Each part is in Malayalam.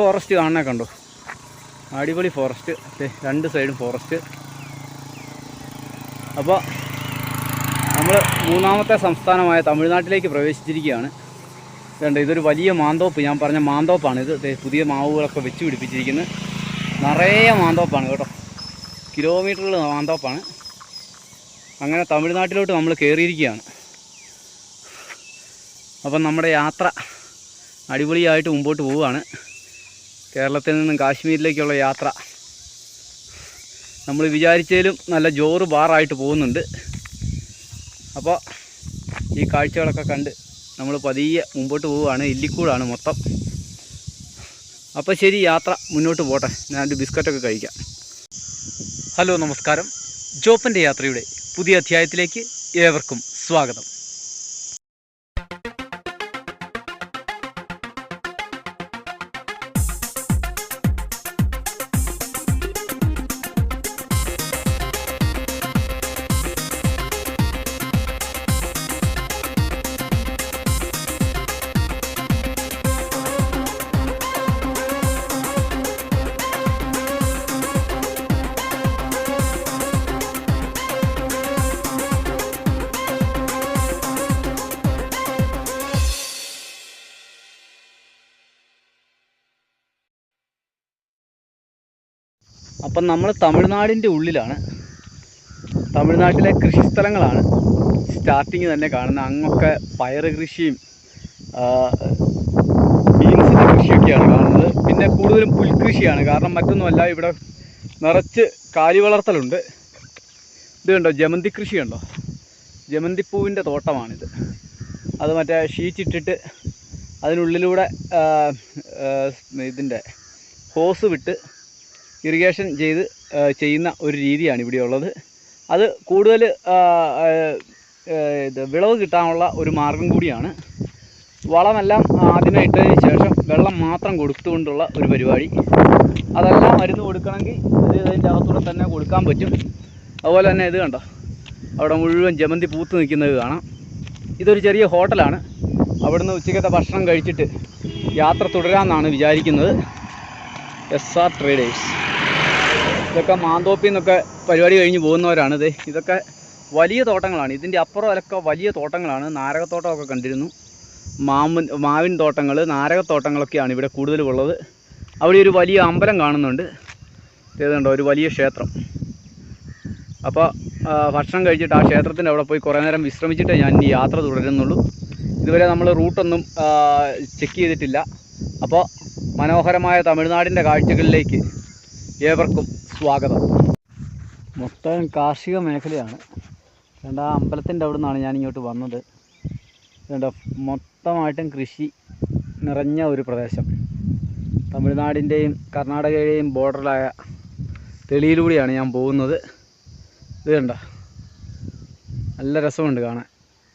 ഫോറസ്റ്റ് കാണണേ കണ്ടോ. അടിപൊളി ഫോറസ്റ്റ് രണ്ട് സൈഡും ഫോറസ്റ്റ് അപ്പോൾ നമ്മൾ മൂന്നാമത്തെ സംസ്ഥാനമായ തമിഴ്നാട്ടിലേക്ക് പ്രവേശിച്ചിരിക്കുകയാണ്. വേണ്ട ഇതൊരു വലിയ മാന്തോപ്പ്. ഞാൻ പറഞ്ഞ മാന്തോപ്പാണ് ഇത്. പുതിയ മാവുകളൊക്കെ വെച്ച് പിടിപ്പിച്ചിരിക്കുന്നത് നിറയെ മാന്തോപ്പാണ് കേട്ടോ. കിലോമീറ്ററുകൾ മാന്തോപ്പാണ്. അങ്ങനെ തമിഴ്നാട്ടിലോട്ട് നമ്മൾ കയറിയിരിക്കുകയാണ് അപ്പം നമ്മുടെ യാത്ര അടിപൊളിയായിട്ട് മുമ്പോട്ട് പോവുകയാണ്. കേരളത്തിൽ നിന്നും കാശ്മീരിലേക്കുള്ള യാത്ര. നമ്മൾ വിചാരിച്ചതിലും നല്ല ജോറ് ബാറായിട്ട് പോകുന്നുണ്ട്. അപ്പോൾ ഈ കാഴ്ചകളൊക്കെ കണ്ട് നമ്മൾ പതിയെ മുമ്പോട്ട് പോവുകയാണ്. ഇല്ലിക്കൂടാണ് മൊത്തം. അപ്പോൾ ശരി യാത്ര മുന്നോട്ട് പോട്ടെ. ഞാനൊരു ബിസ്ക്കറ്റൊക്കെ കഴിക്കാം. ഹലോ നമസ്കാരം. ജോപ്പന്റെ യാത്രയുടെ പുതിയ അധ്യായത്തിലേക്ക് ഏവർക്കും സ്വാഗതം. അപ്പം നമ്മൾ തമിഴ്നാടിന്റെ ഉള്ളിലാണ്. തമിഴ്നാട്ടിലെ കൃഷിസ്ഥലങ്ങളാണ് സ്റ്റാർട്ടിങ് തന്നെ കാണുന്നത്. അങ്ങൊക്കെ പയർ കൃഷിയും ബീൻസിന്റെ കൃഷിയൊക്കെയാണ് കാണുന്നത്. പിന്നെ കൂടുതലും പുൽകൃഷിയാണ്. കാരണം മറ്റൊന്നുമല്ല ഇവിടെ നിറച്ച് കാലി വളർത്തലുണ്ട്. ഇത് കണ്ടോ? ജമന്തി കൃഷിയുണ്ടോ ജമന്തിപ്പൂവിന്റെ തോട്ടമാണിത്. അത് മറ്റേ ഷീറ്റിട്ടിട്ട് അതിനുള്ളിലൂടെ ഇതിന്റെ ഹോസ് വിട്ട് ഇറിഗേഷൻ ചെയ്ത് ചെയ്യുന്ന ഒരു രീതിയാണ് ഇവിടെ ഉള്ളത്. അത് കൂടുതൽ ഇത് വിളവ് കിട്ടാനുള്ള ഒരു മാർഗം കൂടിയാണ്. വളമെല്ലാം ആദ്യമേ ഇട്ടതിന് ശേഷം വെള്ളം മാത്രം കൊടുത്തുകൊണ്ടുള്ള ഒരു പരിപാടി. അതെല്ലാം മരുന്ന് കൊടുക്കണമെങ്കിൽ ഇത് ഇതിന്റെ അകത്തൂടെ തന്നെ കൊടുക്കാൻ പറ്റും. അതുപോലെ തന്നെ ഇത് കണ്ടോ? അവിടെ മുഴുവൻ ജമന്തി പൂത്ത് നിൽക്കുന്നത് കാണാം. ഇതൊരു ചെറിയ ഹോട്ടലാണ്. അവിടുന്ന് ഉച്ചക്കത്തെ ഭക്ഷണം കഴിച്ചിട്ട് യാത്ര തുടരാമെന്നാണ് വിചാരിക്കുന്നത്. എസ് ആർ ട്രേഡേഴ്സ് ഇതൊക്കെ മാന്തോപ്പിൽ നിന്നൊക്കെ പരിപാടി കഴിഞ്ഞ് പോകുന്നവരാണ് ഇത്. ഇതൊക്കെ വലിയ തോട്ടങ്ങളാണ്. ഇതിന്റെ അപ്പുറമൊക്കെ വലിയ തോട്ടങ്ങളാണ്. നാരകത്തോട്ടമൊക്കെ കണ്ടിരുന്നു. മാമൻ മാവിൻ തോട്ടങ്ങൾ നാരകത്തോട്ടങ്ങളൊക്കെയാണ് ഇവിടെ കൂടുതലും ഉള്ളത് അവിടെ ഒരു വലിയ അമ്പലം കാണുന്നുണ്ട്. ഏതുണ്ടോ ഒരു വലിയ ക്ഷേത്രം. അപ്പോൾ ഭക്ഷണം കഴിച്ചിട്ട് ആ ക്ഷേത്രത്തിന്റെ അവിടെ പോയി കുറേ നേരം വിശ്രമിച്ചിട്ടേ ഞാൻ ഈ യാത്ര തുടരുന്നുള്ളൂ. ഇതുവരെ നമ്മൾ റൂട്ടൊന്നും ചെക്ക് ചെയ്തിട്ടില്ല. അപ്പോൾ മനോഹരമായ തമിഴ്നാടിന്റെ കാഴ്ചകളിലേക്ക് ഏവർക്കും സ്വാഗതം. മൊത്തം കാർഷിക മേഖലയാണ്. രണ്ട് ആ അമ്പലത്തിന്റെ അവിടെ നിന്നാണ് ഞാൻ ഇങ്ങോട്ട് വന്നത്. വേണ്ട മൊത്തമായിട്ടും കൃഷി നിറഞ്ഞ ഒരു പ്രദേശം. തമിഴ്നാടിന്റെയും കർണാടകയുടെയും ബോർഡറിലായ തെളിയിലൂടെയാണ് ഞാൻ പോകുന്നത്. ഇത് കണ്ട നല്ല രസമുണ്ട് കാണാൻ.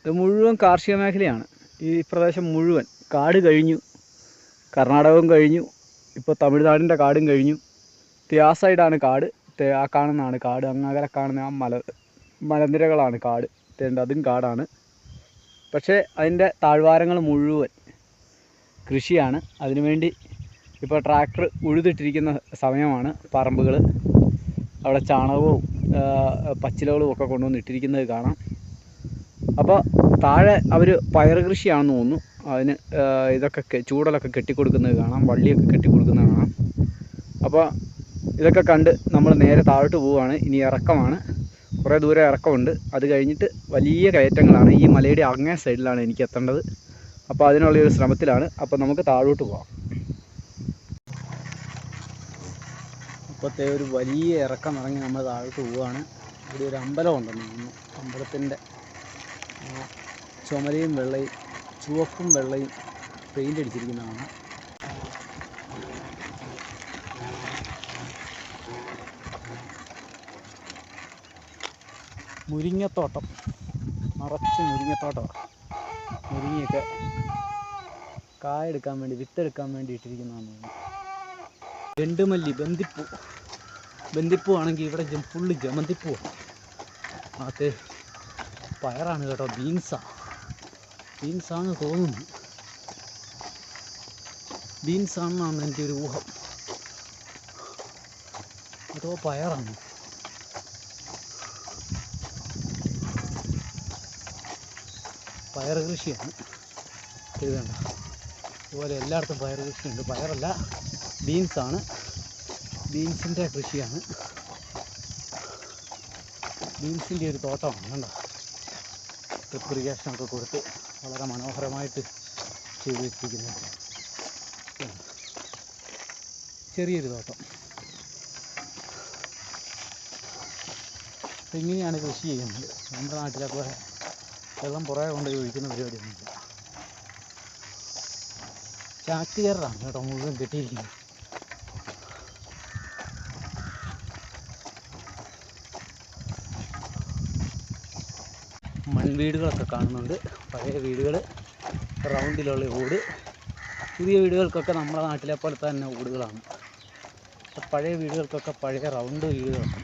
ഇത് മുഴുവൻ കാർഷിക മേഖലയാണ്. ഈ പ്രദേശം മുഴുവൻ കാട് കഴിഞ്ഞു കർണാടകവും കഴിഞ്ഞു ഇപ്പോൾ തമിഴ്നാടിന്റെ കാടും കഴിഞ്ഞു. ആ സൈഡാണ് കാട്. ആ കാണുന്നതാണ് കാട്. അങ്ങകലെ കാണുന്ന ആ മല മലനിരകളാണ് കാട്. തേണ്ട അതും കാടാണ്. പക്ഷേ അതിന്റെ താഴ്വാരങ്ങൾ മുഴുവൻ കൃഷിയാണ്. അതിനുവേണ്ടി ഇപ്പോൾ ട്രാക്ടർ ഉഴുതിട്ടിരിക്കുന്ന സമയമാണ് പറമ്പുകൾ. അവിടെ ചാണകവും പച്ചിലകളും ഒക്കെ കൊണ്ടുവന്ന് ഇട്ടിരിക്കുന്നത് കാണാം. അപ്പോൾ താഴെ അവർ പയർ കൃഷിയാണെന്ന് തോന്നുന്നു. അതിന് ഇതൊക്കെ ചൂടലൊക്കെ കെട്ടിക്കൊടുക്കുന്നത് കാണാം. വള്ളിയൊക്കെ കെട്ടിക്കൊടുക്കുന്നത് കാണാം. അപ്പോൾ ഇതൊക്കെ കണ്ട് നമ്മൾ നേരെ താഴോട്ട് പോവുകയാണ്. ഇനി ഇറക്കമാണ്. കുറേ ദൂരം ഇറക്കമുണ്ട്. അത് കഴിഞ്ഞിട്ട് വലിയ കയറ്റങ്ങളാണ്. ഈ മലയുടെ അങ്ങേ സൈഡിലാണ് എനിക്ക് എത്തേണ്ടത്. അപ്പോൾ അതിനുള്ള ഒരു ശ്രമത്തിലാണ്. അപ്പോൾ നമുക്ക് താഴോട്ട് പോവാം. ഇപ്പോഴത്തെ ഒരു വലിയ ഇറക്കം ഇറങ്ങി നമ്മൾ താഴോട്ട് പോവുകയാണ്. ഇവിടെ ഒരു അമ്പലം ഉണ്ടെന്ന് അമ്പലത്തിന്റെ ചുമലയും വെള്ളയും ചുവപ്പും വെള്ളയും പെയിന്റ് അടിച്ചിരിക്കുന്നതാണ് മുരിങ്ങത്തോട്ടം. നിറച്ച് മുരിങ്ങത്തോട്ടമാണ് മുരിങ്ങയൊക്കെ കായെടുക്കാൻ വേണ്ടി വിത്തെടുക്കാൻ വേണ്ടി ഇട്ടിരിക്കുന്നതാണ് ചെണ്ടുമല്ലി ബന്ദിപ്പൂ ബന്ദിപ്പൂ ആണെങ്കിൽ ഇവിടെ ഫുള്ള് ജമന്തിപ്പൂ. അത് പയറാണ് കേട്ടോ ബീൻസാ. ബീൻസാന്ന് തോന്നുന്നു. ബീൻസാണെന്നാണ് എന്റെ ഒരു ഊഹം. അതോ പയറാണ്. പയർ കൃഷിയാണ്. ഇത് കണ്ട? അതുപോലെ എല്ലായിടത്തും പയർ കൃഷിയുണ്ട്. പയറല്ല ബീൻസാണ് ബീൻസിന്റെ കൃഷിയാണ്. ബീൻസിന്റെ ഒരു തോട്ടമാണ് കണ്ടോ? ട്രിപ്പ് ഇറിഗേഷനൊക്കെ കൊടുത്ത് വളരെ മനോഹരമായിട്ട് ചെയ്തു വെച്ചിരിക്കുന്നത്. ചെറിയൊരു തോട്ടം. ഇങ്ങനെയാണ് കൃഷി ചെയ്യുന്നത്. നമ്മുടെ നാട്ടിലൊക്കെ വെള്ളം പുറകെ കൊണ്ടുപോയി ഒഴിക്കുന്ന പരിപാടിയൊന്നുമില്ല ചാക്ക് ചേറാണ് കേട്ടോ മുഴുവൻ കെട്ടിയിരിക്കുന്നത്. മൺവീടുകളൊക്കെ കാണുന്നുണ്ട്. പഴയ വീടുകൾ റൗണ്ടിലുള്ള ഓട് പുതിയ വീടുകൾക്കൊക്കെ നമ്മുടെ നാട്ടിലെ പോലെ തന്നെ ഓടുകളാണ് പഴയ വീടുകൾക്കൊക്കെ പഴയ റൗണ്ട് വീടുകളാണ്.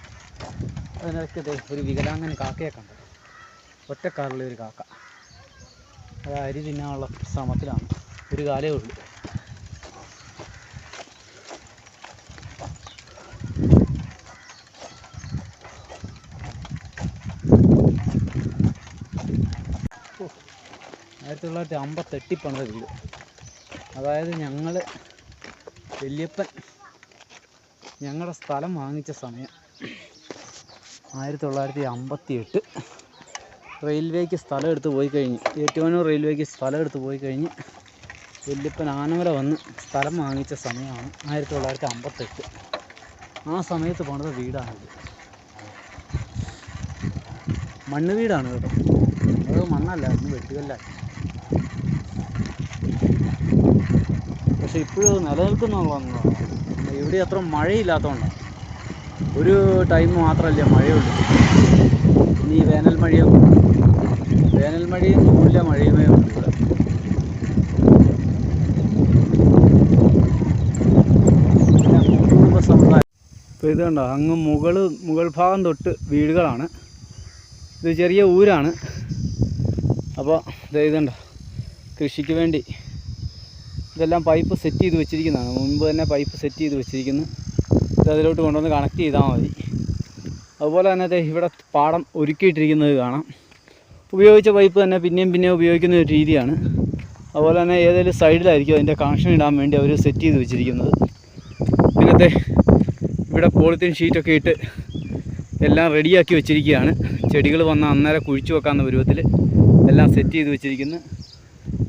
അതിനിടയ്ക്ക് ദേ ഒരു വികലാംഗൻ കാക്കയെ കണ്ടു. ഒറ്റക്കാറുള്ള ഒരു കാക്ക. അത് അരി തിന്നാനുള്ള ശ്രമത്തിലാണ്. ഒരു കാലേ ഉള്ളൂ. ആയിരത്തി തൊള്ളായിരത്തി അമ്പത്തെട്ടിൽ പണിത വീട്. അതായത് ഞങ്ങൾ വല്യപ്പൻ ഞങ്ങളുടെ സ്ഥലം വാങ്ങിച്ച സമയം ആയിരത്തി തൊള്ളായിരത്തി അമ്പത്തി എട്ട് റെയിൽവേക്ക് സ്ഥലം എടുത്ത് പോയി കഴിഞ്ഞ്. ഏറ്റുമാനൂർ റെയിൽവേക്ക് സ്ഥലം എടുത്ത് പോയി കഴിഞ്ഞ് വല്യപ്പൻ ആനമല വന്ന് സ്ഥലം വാങ്ങിച്ച സമയമാണ് ആയിരത്തി തൊള്ളായിരത്തി അമ്പത്തെട്ട് ആ സമയത്ത് പോണത് വീടാണിത്. മണ്ണ് വീടാണ് കേട്ടോ. അത് മണ്ണല്ല വെട്ടുകല്ലായിരുന്നു വെട്ടുകല്ല. പക്ഷെ ഇപ്പോഴും നിലനിൽക്കുന്നുള്ളതാണ് ഇവിടെ അത്ര മഴയില്ലാത്തതുകൊണ്ടാണ് ഒരു ടൈം മാത്രമല്ലേ മഴയുള്ളൂ. ഇനി വേനൽ മഴയും വേനൽ മഴയും നൂല മഴയുമേ ഉള്ളൂ ഇവിടെ. കുടുംബ ഇത് കണ്ടോ അങ്ങ് മുകൾ മുകൾ ഭാഗം തൊട്ട് വീടുകളാണ്. ഇത് ചെറിയ ഊരാണ്. അപ്പോൾ ഇത് ഇതുണ്ടോ കൃഷിക്ക് വേണ്ടി ഇതെല്ലാം പൈപ്പ് സെറ്റ് ചെയ്ത് വെച്ചിരിക്കുന്നതാണ്. മുൻപ് തന്നെ പൈപ്പ് സെറ്റ് ചെയ്ത് വെച്ചിരിക്കുന്നു. ഇത് അതിലോട്ട് കൊണ്ടുവന്ന് കണക്ട് ചെയ്താൽ മതി. അതുപോലെ തന്നെ ഇവിടെ പാടം ഒരുക്കിയിട്ടിരിക്കുന്നത് കാണാം. ഉപയോഗിച്ച പൈപ്പ് തന്നെ പിന്നെയും പിന്നെയും ഉപയോഗിക്കുന്ന ഒരു രീതിയാണ്. അതുപോലെ തന്നെ ഏതെങ്കിലും സൈഡിലായിരിക്കും അതിന്റെ കണക്ഷൻ ഇടാൻ വേണ്ടി അവർ സെറ്റ് ചെയ്ത് വെച്ചിരിക്കുന്നത്. ഇങ്ങനത്തെ ഇവിടെ പോളിത്തീൻ ഷീറ്റൊക്കെ ഇട്ട് എല്ലാം റെഡിയാക്കി വെച്ചിരിക്കുകയാണ്. ചെടികൾ വന്ന അന്നേരം കുഴിച്ചു വെക്കാവുന്ന പരുവത്തിൽ എല്ലാം സെറ്റ് ചെയ്ത് വെച്ചിരിക്കുന്നു.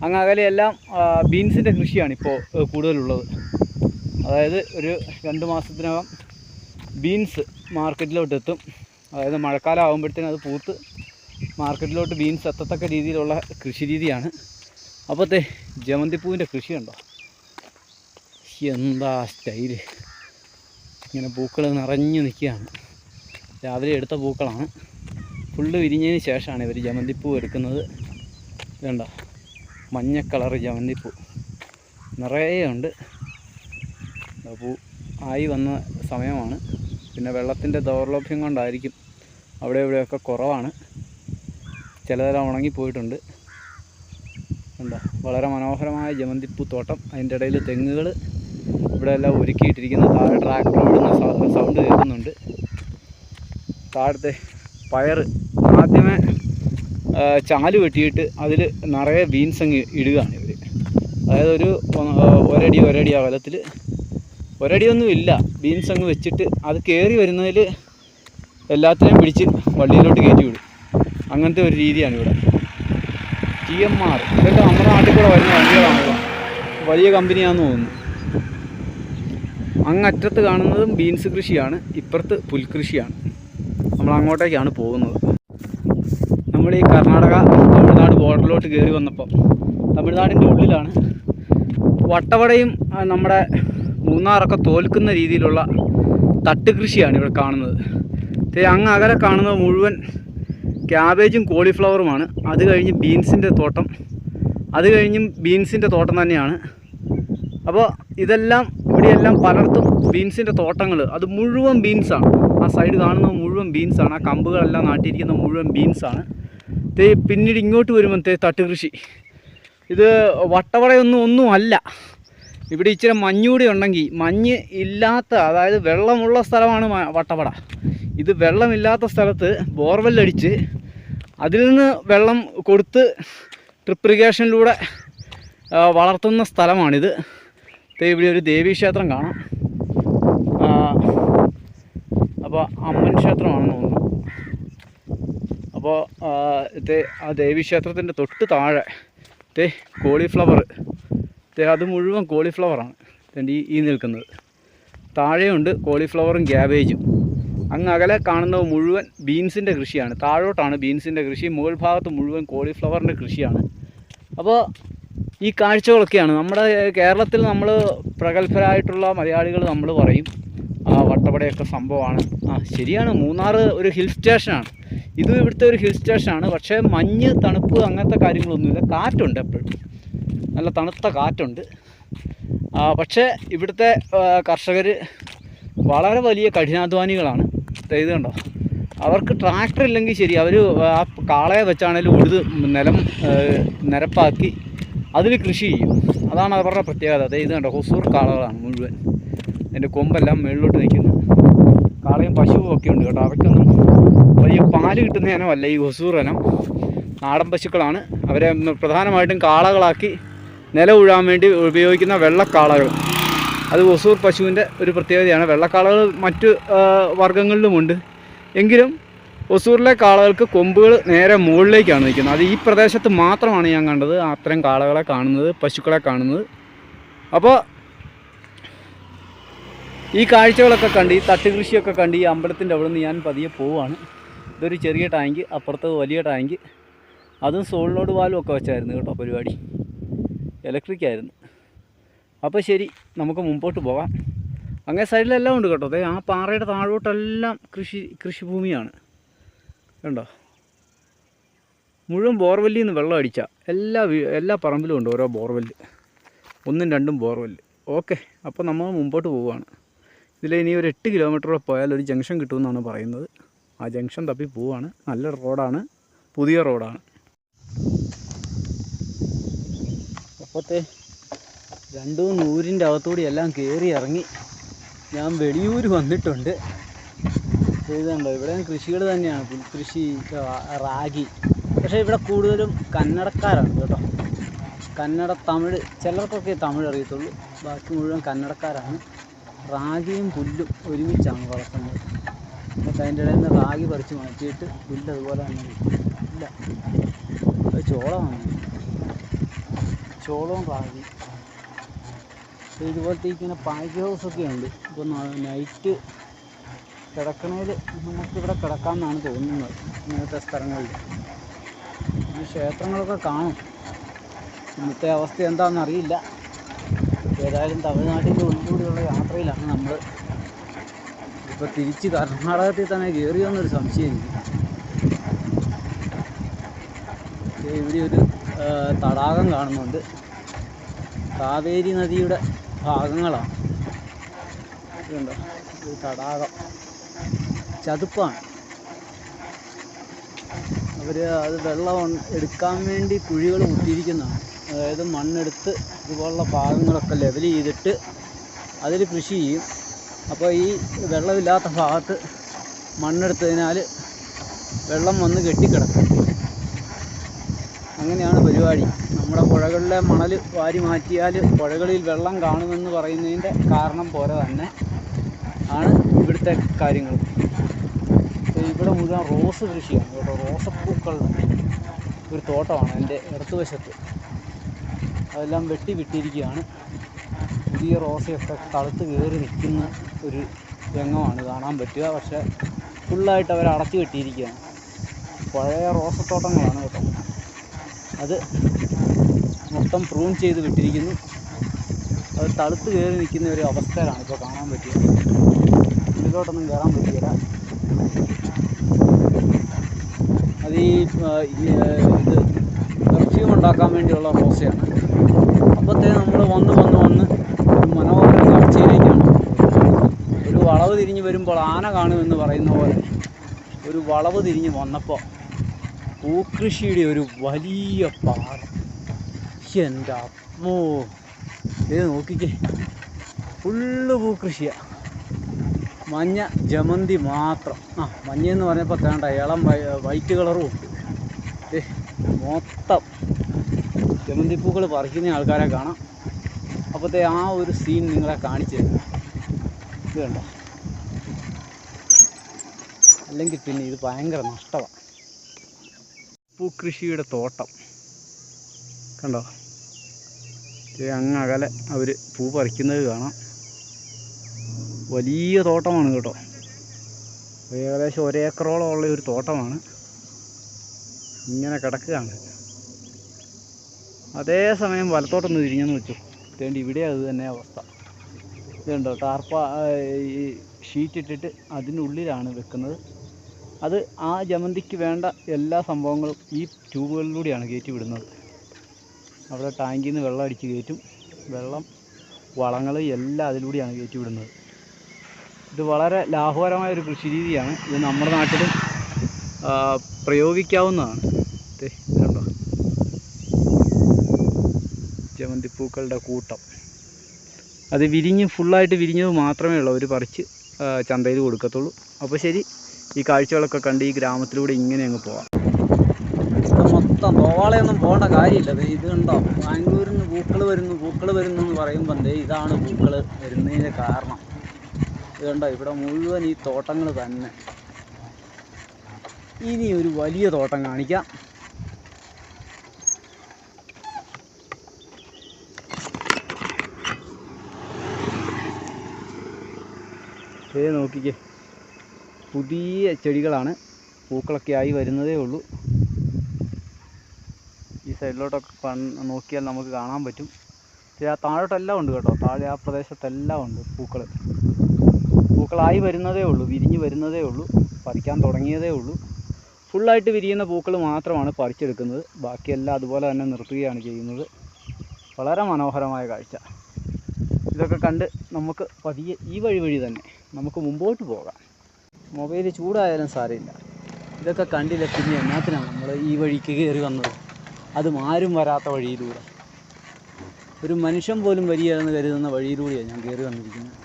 അങ്ങ് അകലെ എല്ലാം ബീൻസിന്റെ കൃഷിയാണ് ഇപ്പോൾ കൂടുതലുള്ളത്. അതായത് ഒരു രണ്ട് മാസത്തിനകം ബീൻസ് മാർക്കറ്റിലോട്ട് എത്തും അതായത് മഴക്കാലം ആകുമ്പോഴത്തേനും അത് പൂത്ത് മാർക്കറ്റിലോട്ട് ബീൻസ് എത്തത്തക്ക രീതിയിലുള്ള കൃഷി രീതിയാണ്. അപ്പോഴത്തെ ജമന്തിപ്പൂവിന്റെ കൃഷിയുണ്ടോ എന്താ സ്റ്റൈൽ? ഇങ്ങനെ പൂക്കൾ നിറഞ്ഞു നിൽക്കുകയാണ്. രാവിലെ എടുത്ത പൂക്കളാണ്. ഫുള്ള് വിരിഞ്ഞതിന് ശേഷമാണ് ഇവർ ജമന്തിപ്പൂ എടുക്കുന്നത്. വേണ്ട മഞ്ഞ കളർ ജമന്തിപ്പൂ. നിറയെ ഉണ്ട്. പൂ ആയി വന്ന സമയമാണ്. പിന്നെ വെള്ളത്തിന്റെ ദൗർലഭ്യം കൊണ്ടായിരിക്കും അവിടെ ഇവിടെയൊക്കെ കുറവാണ്. ചിലതെല്ലാം ഉണങ്ങിപ്പോയിട്ടുണ്ട് എന്താ വളരെ മനോഹരമായ ജമന്തിപ്പൂ തോട്ടം. അതിന്റെ ഇടയിൽ തെങ്ങുകൾ ഇവിടെ എല്ലാം ഒരുക്കിയിട്ടിരിക്കുന്ന. താഴെ ട്രാക്ടർ ഓടുന്ന സൗണ്ട് കേൾക്കുന്നുണ്ട്. താഴത്തെ പയർ ആദ്യമേ ചാൽ വെട്ടിയിട്ട് അതിൽ നിറയെ ബീൻസ് അങ്ങ് ഇടുകയാണ് ഇവർ അതായത് ഒരു ഒരടി ഒരടി അകലത്തിൽ ഒരടിയൊന്നും ഇല്ല. ബീൻസ് അങ്ങ് വെച്ചിട്ട് അത് കയറി വരുന്നതിൽ എല്ലാത്തിനെയും പിടിച്ച് വള്ളിയിലോട്ട് കയറ്റി വിടും. അങ്ങനത്തെ ഒരു രീതിയാണ് ഇവിടെ. ടി എം ആർ ഇതൊക്കെ നമ്മുടെ നാട്ടിൽ കൂടെ വരുന്ന വണ്ടികളാണല്ലോ. വലിയ കമ്പനിയാണെന്ന് തോന്നുന്നു. അങ്ങറ്റത്ത് കാണുന്നതും ബീൻസ് കൃഷിയാണ് ഇപ്പുറത്ത് പുൽകൃഷിയാണ് നമ്മൾ അങ്ങോട്ടേക്കാണ് പോകുന്നത്. നമ്മൾ ഈ കർണാടക തമിഴ്നാട് ബോർഡറിലോട്ട് കയറി വന്നപ്പോൾ തമിഴ്നാടിന്റെ ഉള്ളിലാണ് വട്ടവടയും നമ്മുടെ മൂന്നാറൊക്കെ തോൽക്കുന്ന രീതിയിലുള്ള തട്ട് കൃഷിയാണ് ഇവിടെ കാണുന്നത്. അങ്ങ് അകലെ കാണുന്നത് മുഴുവൻ ക്യാബേജും കോളിഫ്ലവറുമാണ്. അത് കഴിഞ്ഞ് ബീൻസിന്റെ തോട്ടം. അത് കഴിഞ്ഞും ബീൻസിന്റെ തോട്ടം തന്നെയാണ്. അപ്പോൾ ഇതെല്ലാം ഇവിടെയെല്ലാം പലർത്തും ബീൻസിന്റെ തോട്ടങ്ങൾ. അത് മുഴുവൻ ബീൻസാണ്. ആ സൈഡ് കാണുന്ന മുഴുവൻ ബീൻസാണ്. ആ കമ്പുകളെല്ലാം നാട്ടിയിരിക്കുന്ന മുഴുവൻ ബീൻസാണ്. തേ പിന്നീട് ഇങ്ങോട്ട് വരുമ്പോൾ തേ തട്ടുകൃഷി. ഇത് വട്ടവടയൊന്നും ഒന്നും അല്ല. ഇവിടെ ഇച്ചിരി മഞ്ഞൂടി ഉണ്ടെങ്കിൽ മഞ്ഞ് ഇല്ലാത്ത അതായത് വെള്ളമുള്ള സ്ഥലമാണ് വട്ടവട. ഇത് വെള്ളമില്ലാത്ത സ്ഥലത്ത് ബോർവെല്ലടിച്ച് അതിൽ നിന്ന് വെള്ളം കൊടുത്ത് ട്രിപ്പ് ഇറിഗേഷനിലൂടെ വളർത്തുന്ന സ്ഥലമാണിത്. ഇവിടെ ഒരു ദേവീക്ഷേത്രം കാണാം. അപ്പോൾ അമ്മൻ ക്ഷേത്രമാണെന്ന് തോന്നുന്നു. അപ്പോൾ ആ ദേവീക്ഷേത്രത്തിന്റെ തൊട്ട് താഴെ തേ കോളിഫ്ലവർ. തേ അത് മുഴുവൻ കോളിഫ്ലവറാണ്. ഈ ഈ നിൽക്കുന്നത്. താഴെയുണ്ട് കോളിഫ്ലവറും ക്യാബേജും. അങ്ങ് അകലെ കാണുന്നത് മുഴുവൻ ബീൻസിന്റെ കൃഷിയാണ്. താഴോട്ടാണ് ബീൻസിന്റെ കൃഷി മുകൾ ഭാഗത്ത് മുഴുവൻ കോളിഫ്ലവറിന്റെ കൃഷിയാണ്. അപ്പോൾ ഈ കാഴ്ചകളൊക്കെയാണ് നമ്മുടെ കേരളത്തിൽ നമ്മൾ പ്രഗത്ഭരായിട്ടുള്ള മലയാളികൾ നമ്മൾ പറയും ആ വട്ടവടയൊക്കെ സംഭവമാണ്. ആ ശരിയാണ്. മൂന്നാർ ഒരു ഹിൽ സ്റ്റേഷനാണ്. ഇതും ഇവിടുത്തെ ഒരു ഹിൽ സ്റ്റേഷനാണ്. പക്ഷേ മഞ്ഞ് തണുപ്പ് അങ്ങനത്തെ കാര്യങ്ങളൊന്നുമില്ല. കാറ്റുണ്ട് എപ്പോഴും. നല്ല തണുത്ത കാറ്റുണ്ട്. പക്ഷേ ഇവിടുത്തെ കർഷകർ വളരെ വലിയ കഠിനാധ്വാനികളാണ്. ഇത് കണ്ടോ? അവർക്ക് ട്രാക്ടർ ഇല്ലെങ്കിൽ ശരി അവർ ആ കാളയെ വെച്ചാണേലും ഉഴുത് നിലം നിരപ്പാക്കി അതിൽ കൃഷി ചെയ്യും. അതാണ് അവരുടെ പ്രത്യേകത. അതായത് ഇത് കണ്ടോ? ഹൊസൂർ കാളകളാണ് മുഴുവൻ. അതിന്റെ കൊമ്പെല്ലാം മുകളിലോട്ട് നിൽക്കുന്നു. കാളയും പശുവും ഒക്കെ ഉണ്ട് കേട്ടോ. അവയ്ക്കൊന്നും വലിയ പാൽ കിട്ടുന്ന ഇനമല്ല ഈ ഹൊസൂർ ഇനം. നാടൻ പശുക്കളാണ്. അവരെ പ്രധാനമായിട്ടും കാളകളാക്കി നില ഉഴാൻ വേണ്ടി ഉപയോഗിക്കുന്ന വെള്ളക്കാളകൾ. അത് ഒസൂർ പശുവിന്റെ ഒരു പ്രത്യേകതയാണ്. വെള്ളക്കാളകൾ മറ്റ് വർഗങ്ങളിലുമുണ്ട്. എങ്കിലും ഒസൂറിലെ കാളകൾക്ക് കൊമ്പുകൾ നേരെ മുകളിലേക്കാണ് നിൽക്കുന്നത്. അത് ഈ പ്രദേശത്ത് മാത്രമാണ് ഞാൻ കണ്ടത്. അത്തരം കാളകളെ കാണുന്നത് പശുക്കളെ കാണുന്നത്. അപ്പോൾ ഈ കാഴ്ചകളൊക്കെ കണ്ട് ഈ തട്ടുകൃഷിയൊക്കെ കണ്ട് ഈ അമ്പലത്തിന്റെ അവിടെ നിന്ന് ഞാൻ പതിയെ പോവുകയാണ്. ഇതൊരു ചെറിയ ടാങ്ക് അപ്പുറത്ത് വലിയ ടാങ്ക്. അതും സോളിനോട് വാലും ഒക്കെ വെച്ചായിരുന്നു കേട്ടോ പരിപാടി. ഇലക്ട്രിക് ആയിരുന്നു. അപ്പോൾ ശരി നമുക്ക് മുമ്പോട്ട് പോകാം. അങ്ങനെ സൈഡിലെല്ലാം ഉണ്ട് കേട്ടോ. അതെ ആ പാറയുടെ താഴോട്ടെല്ലാം കൃഷി കൃഷിഭൂമിയാണ്. കണ്ടോ? മുഴുവൻ ബോർവെല്ലിൽ നിന്ന് വെള്ളം അടിച്ച. എല്ലാ എല്ലാ പറമ്പിലും ഉണ്ട് ഓരോ ബോർവെല്ല്. ഒന്നും രണ്ടും ബോർവെല്ല്. ഓക്കെ അപ്പോൾ നമ്മൾ മുമ്പോട്ട് പോവുകയാണ്. ഇതിൽ ഇനി ഒരു എട്ട് കിലോമീറ്റർ പോയാൽ ഒരു ജംഗ്ഷൻ കിട്ടുമെന്നാണ് പറയുന്നത്. ആ ജംഗ്ഷൻ തപ്പി പോവുകയാണ്. നല്ല റോഡാണ്. പുതിയ റോഡാണ്. അപ്പോഴത്തെ രണ്ടു നൂരിന്റെ അകത്തൂടി എല്ലാം കയറി ഇറങ്ങി. ഞാൻ വെളിയൂർ വന്നിട്ടുണ്ട്. ഇതുണ്ടോ ഇവിടെ കൃഷികൾ തന്നെയാണ്. പുൽകൃഷി റാഗി. പക്ഷേ ഇവിടെ കൂടുതലും കന്നടക്കാരാണ് കേട്ടോ. കന്നഡ തമിഴ് ചിലർക്കൊക്കെ തമിഴ് അറിയത്തുള്ളൂ. ബാക്കി മുഴുവൻ കന്നഡക്കാരാണ് റാഗിയും പുല്ലും ഒരുമിച്ചാണ് വളർത്തുന്നത്. എന്നിട്ട് അതിന്റെ ഇടയിൽ നിന്ന് റാഗി പറിച്ച് മാറ്റിയിട്ട് പുല്ല് അതുപോലെ തന്നെ ഇല്ല. ചോളമാണ്. ചോളവും റാഗി അപ്പോൾ ഇതുപോലത്തെ ഇങ്ങനെ ഹൗസ് ഹൗസൊക്കെ ഉണ്ട്. ഇപ്പോൾ നൈറ്റ് കിടക്കണേൽ നമുക്കിവിടെ കിടക്കാമെന്നാണ് തോന്നുന്നത്. ഇങ്ങനത്തെ സ്ഥലങ്ങളിൽ. ഈ ക്ഷേത്രങ്ങളൊക്കെ കാണും. ഇന്നത്തെ അവസ്ഥ എന്താണെന്ന് അറിയില്ല. ഏതായാലും തമിഴ്നാട്ടിന്റെ ഉള്ളിലൂടെയുള്ള യാത്രയിലാണ് നമ്മൾ. ഇപ്പോൾ തിരിച്ച് കർണാടകത്തിൽ തന്നെ കയറിയെന്നൊരു സംശയം. ഇവിടെ ഒരു തടാകം കാണുന്നുണ്ട്. കാവേരി നദിയുടെ ഭാഗങ്ങളാണ് തടാകം. ചതുപ്പാണ്. അവർ അത് വെള്ളം എടുക്കാൻ വേണ്ടി കുഴികൾ കുത്തിയിരിക്കുന്നതാണ് അതായത് മണ്ണെടുത്ത് ഇതുപോലുള്ള ഭാഗങ്ങളൊക്കെ ലെവൽ ചെയ്തിട്ട് അതിൽ കൃഷി ചെയ്യും. അപ്പോൾ ഈ വെള്ളമില്ലാത്ത ഭാഗത്ത് മണ്ണെടുത്തതിനാൽ വെള്ളം വന്ന് കെട്ടിക്കിടക്കും. അങ്ങനെയാണ് പരിപാടി. നമ്മുടെ പുഴകളിലെ മണൽ വാരി മാറ്റിയാൽ പുഴകളിൽ വെള്ളം കാണുമെന്ന് പറയുന്നതിന്റെ കാരണം പോലെ തന്നെ ആണ് ഇവിടുത്തെ കാര്യങ്ങൾ. ഇവിടെ മുഴുവൻ റോസ് കൃഷിയാണ് ഇവിടെ റോസപ്പൂക്കളുടെ ഒരു തോട്ടമാണ് എന്റെ ഇടത്തുവശത്ത് അതെല്ലാം വെട്ടി വിട്ടിരിക്കുകയാണ്. പുതിയ റോസയൊക്കെ തളുത്ത് കയറി നിൽക്കുന്ന ഒരു രംഗമാണ് കാണാൻ പറ്റുക. പക്ഷേ ഫുള്ളായിട്ട് അവർ അടച്ചു കെട്ടിയിരിക്കുകയാണ്. പഴയ റോസത്തോട്ടങ്ങളാണ് കേട്ടോ. അത് മൊത്തം പ്രൂൺ ചെയ്ത് വിട്ടിരിക്കുന്നു. അത് തളുത്ത് കയറി നിൽക്കുന്ന ഒരു അവസ്ഥയിലാണ് ഇപ്പോൾ കാണാൻ പറ്റിയത്. ഇതിലോട്ടൊന്നും കയറാൻ പറ്റിയില്ല. അത് ഈ ഇത് പെർഫ്യൂം ഉണ്ടാക്കാൻ വേണ്ടിയുള്ള റോസയാണ് അപ്പോഴത്തേ നമ്മൾ വന്ന് വന്ന് വന്ന് മനോഹര കാഴ്ചയിലേക്കാണ് ഒരു വളവ് തിരിഞ്ഞ് വരുമ്പോൾ ആന കാണുമെന്ന് പറയുന്ന പോലെ ഒരു വളവ് തിരിഞ്ഞ് വന്നപ്പോൾ പൂക്കൃഷിയുടെ ഒരു വലിയ പാറ. എന്റെ അമ്മോ ഇത് നോക്കിക്കേ. ഫുള്ള് പൂക്കൃഷിയാണ് മഞ്ഞ ജമന്തി മാത്രം. ആ മഞ്ഞ എന്ന് പറഞ്ഞപ്പോൾ വേണ്ട ഇളം വൈറ്റ് കളറും ഉണ്ട്. ദേ, മൊത്തം. ജമന്തി പൂക്കൾ പറിക്കുന്ന ആൾക്കാരെ കാണാം. അപ്പോഴത്തെ ആ ഒരു സീൻ നിങ്ങളെ കാണിച്ചു തരാം. ഇത് കണ്ടോ? അല്ലെങ്കിൽ പിന്നെ ഇത് ഭയങ്കര നഷ്ടമാണ് പൂക്കൃഷിയുടെ തോട്ടം. കണ്ടോ? ദേ അങ്ങ് അകലെ അവർ പൂ പറിക്കുന്നത് കാണാം. വലിയ തോട്ടമാണ് കേട്ടോ. ഏകദേശം ഒരേക്കറോളം ഉള്ള ഒരു തോട്ടമാണ്. ഇങ്ങനെ കിടക്കുകയാണ്. അതേസമയം വലത്തോട്ടൊന്ന് തിരിഞ്ഞെന്ന് വെച്ചു. തേണ്ടി ഇവിടെ അത് തന്നെ അവസ്ഥ. ഇതുണ്ടോ? ടാർപ്പ ഈ ഷീറ്റ് ഇട്ടിട്ട് അതിനുള്ളിലാണ് വെക്കുന്നത്. അത് ആ ജമന്തിക്ക് വേണ്ട എല്ലാ സംഭവങ്ങളും ഈ ട്യൂബുകളിലൂടെയാണ് കയറ്റി വിടുന്നത് അവിടെ ടാങ്കിൽ നിന്ന് വെള്ളം അടിച്ച് കയറ്റും. വെള്ളം വളങ്ങൾ എല്ലാം അതിലൂടെയാണ് കയറ്റി വിടുന്നത് ഇത് വളരെ ലാഭകരമായ ഒരു കൃഷി രീതിയാണ് ഇത് നമ്മുടെ നാട്ടിലും പ്രയോഗിക്കാവുന്നതാണ്. കണ്ടോ? ജമന്തിപ്പൂക്കളുടെ കൂട്ടം. അത് വിരിഞ്ഞ് ഫുള്ളായിട്ട് വിരിഞ്ഞത് മാത്രമേ ഉള്ളൂ. അവർ പറിച്ച് ചന്തയിൽ കൊടുക്കത്തുള്ളൂ. അപ്പോൾ ശരി. ഈ കാഴ്ചകളൊക്കെ കണ്ട് ഈ ഗ്രാമത്തിലൂടെ ഇങ്ങനെ അങ്ങ് പോവാം. മൊത്തം തോവാളയൊന്നും പോകേണ്ട കാര്യമില്ല. ഇത് കണ്ടോ? ബാംഗ്ലൂരിൽ നിന്ന് പൂക്കൾ വരുന്നു പൂക്കൾ വരുന്നു എന്ന് പറയുമ്പോൾ എന്തേ ഇതാണ് പൂക്കൾ വരുന്നതിന്റെ കാരണം. ഇത് കണ്ടോ? ഇവിടെ മുഴുവൻ ഈ തോട്ടങ്ങൾ തന്നെ. ഇനി ഒരു വലിയ തോട്ടം കാണിക്കാം. ഏ നോക്കിക്കേ. പുതിയ ചെടികളാണ്. പൂക്കളൊക്കെ ആയി വരുന്നതേ ഉള്ളൂ. ഈ സൈഡിലോട്ടൊക്കെ നോക്കിയാൽ നമുക്ക് കാണാൻ പറ്റും. ആ താഴോട്ടെല്ലാം ഉണ്ട് കേട്ടോ. താഴെ ആ പ്രദേശത്തെല്ലാം ഉണ്ട് പൂക്കൾ പൂക്കളായി വരുന്നതേ ഉള്ളൂ. വിരിഞ്ഞ് വരുന്നതേ ഉള്ളൂ. പറിക്കാൻ തുടങ്ങിയതേ ഉള്ളൂ. ഫുള്ളായിട്ട് വിരിയുന്ന പൂക്കൾ മാത്രമാണ് പറിച്ചെടുക്കുന്നത്. ബാക്കിയെല്ലാം അതുപോലെ തന്നെ നിർത്തുകയാണ് ചെയ്യുന്നത്. വളരെ മനോഹരമായ കാഴ്ച. ഇതൊക്കെ കണ്ട് നമുക്ക് പതിയെ ഈ വഴി വഴി തന്നെ നമുക്ക് മുമ്പോട്ട് പോകാം. മൊബൈൽ ചൂടായാലും സാരമില്ല. ഇതൊക്കെ കണ്ടില്ല പിന്നെ എന്നാത്തിനാണ് നമ്മൾ ഈ വഴിക്ക് കയറി വന്നത്? അതും ആരും വരാത്ത വഴിയിലൂടെ. ഒരു മനുഷ്യൻ പോലും വരികയാണെന്ന് കരുതുന്ന വഴിയിലൂടെയാണ് ഞാൻ കയറി വന്നിരിക്കുന്നത്.